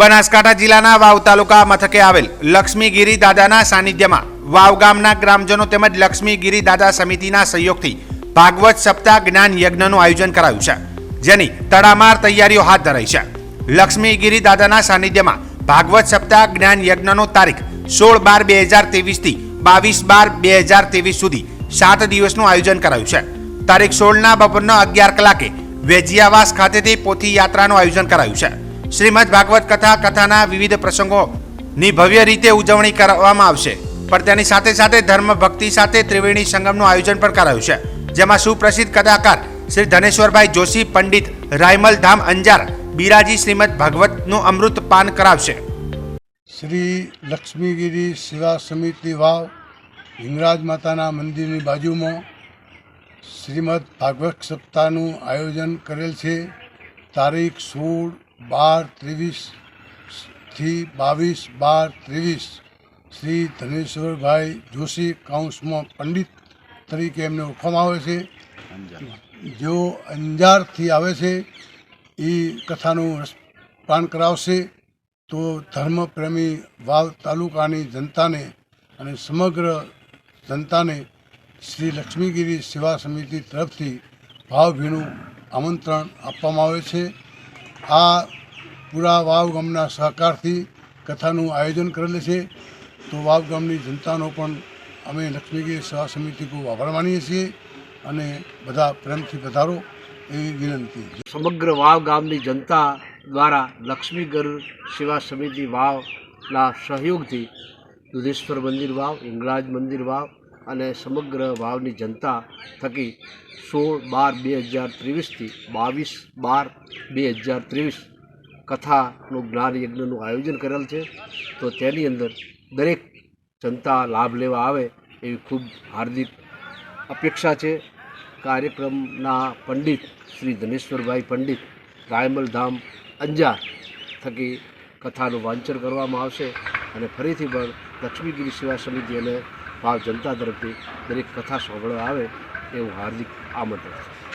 બનાસકાંઠા જિલ્લાના વાવ તાલુકા મથકે આવેલ લક્ષ્મીગીરી દાદાના સાનિધ્યમાં વાવ ગામના ગ્રામજનો તેમજ લક્ષ્મીગીરી દાદા સમિતિના સહયોગથી ભાગવત સપ્તાહ જ્ઞાન યજ્ઞનું આયોજન કરાયું છે, જેની તડામાર તૈયારીઓ હાથ ધરાઈ છે. લક્ષ્મીગીરી દાદાના સાનિધ્યમાં ભાગવત સપ્તાહ જ્ઞાન યજ્ઞનો તારીખ સોળ બાર બે હજાર ત્રેવીસથી બાવીસ બાર બે હજાર ત્રેવીસ સુધી સાત દિવસનું આયોજન કરાયું છે. તારીખ સોળના બપોરના અગિયાર કલાકે વેજિયાવાસ ખાતેથી પોથી યાત્રાનું આયોજન કરાયું છે. શ્રીમદ ભાગવત કથા, કથાના વિવિધ પ્રસંગોની ભવ્ય રીતે ઉજવણી કરવામાં આવશે. પણ તેની સાથે સાથે ધર્મ ભક્તિ સાથે ત્રિવેણી સંગમનું આયોજન પણ કરાયું છે. જેમાં સુપ્રસિદ્ધ કથાકાર શ્રી ધનેશ્વરભાઈ જોશી, પંડિત રાયમલ ધામ અંજાર, બિરાજી શ્રીમદ ભાગવતનું અમૃત પાન કરાવશે. શ્રી લક્ષ્મીગીરી સેવા સમિતિ વાવ હિંગરાજ માતાના મંદિરની બાજુમાં શ્રીમદ ભાગવત સપ્તાહનું આયોજન કરેલ છે. તારીખ સોળ બાર ત્રેવીસથી બાવીસ, બાર ત્રેવીસ. શ્રી ધનેશ્વરભાઈ જોશી કાઉન્સમાં પંડિત તરીકે એમને ઓળખવામાં આવે છે. જેઓ અંજારથી આવે છે, એ કથાનું રસપાન કરાવશે. તો ધર્મપ્રેમી વાવ તાલુકાની જનતાને અને સમગ્ર જનતાને શ્રી લક્ષ્મીગીરી સેવા સમિતિ તરફથી ભાવભીનું આમંત્રણ આપવામાં આવે છે. આ પૂરા વાવ ગામના સહકારથી કથાનું આયોજન કરેલ છે. તો વાવ ગામની જનતાનો પણ અમે લક્ષ્મીગીરી સેવા સમિતિ ખૂબ આભાર માનીએ છીએ અને બધા પ્રેમથી વધારો એવી વિનંતી. સમગ્ર વાવ ગામની જનતા દ્વારા લક્ષ્મીગર સેવા સમિતિ વાવના સહયોગથી દુધેશ્વર મંદિર વાવ ઇંગરાજ મંદિર વાવ અને સમગ્ર વાવની જનતા થકી સોળ બાર બે હજાર ત્રેવીસથી બાવીસ બાર બે હજાર ત્રેવીસ કથાનું જ્ઞાન યજ્ઞનું આયોજન કરેલ છે. તો તેની અંદર દરેક જનતા લાભ લેવા આવે એવી ખૂબ હાર્દિક અપેક્ષા છે. કાર્યક્રમના પંડિત શ્રી ધનેશ્વરભાઈ પંડિત, રાયમલધામ, અંજાર થકી કથાનું વાંચન કરવામાં આવશે અને ફરીથી પણ લક્ષ્મીગીરી સેવા સમિતિ અને ભાવ જનતા તરફથી દરેક કથા સાંભળવા આવે એવું હાર્દિક આમંત્રણ છે.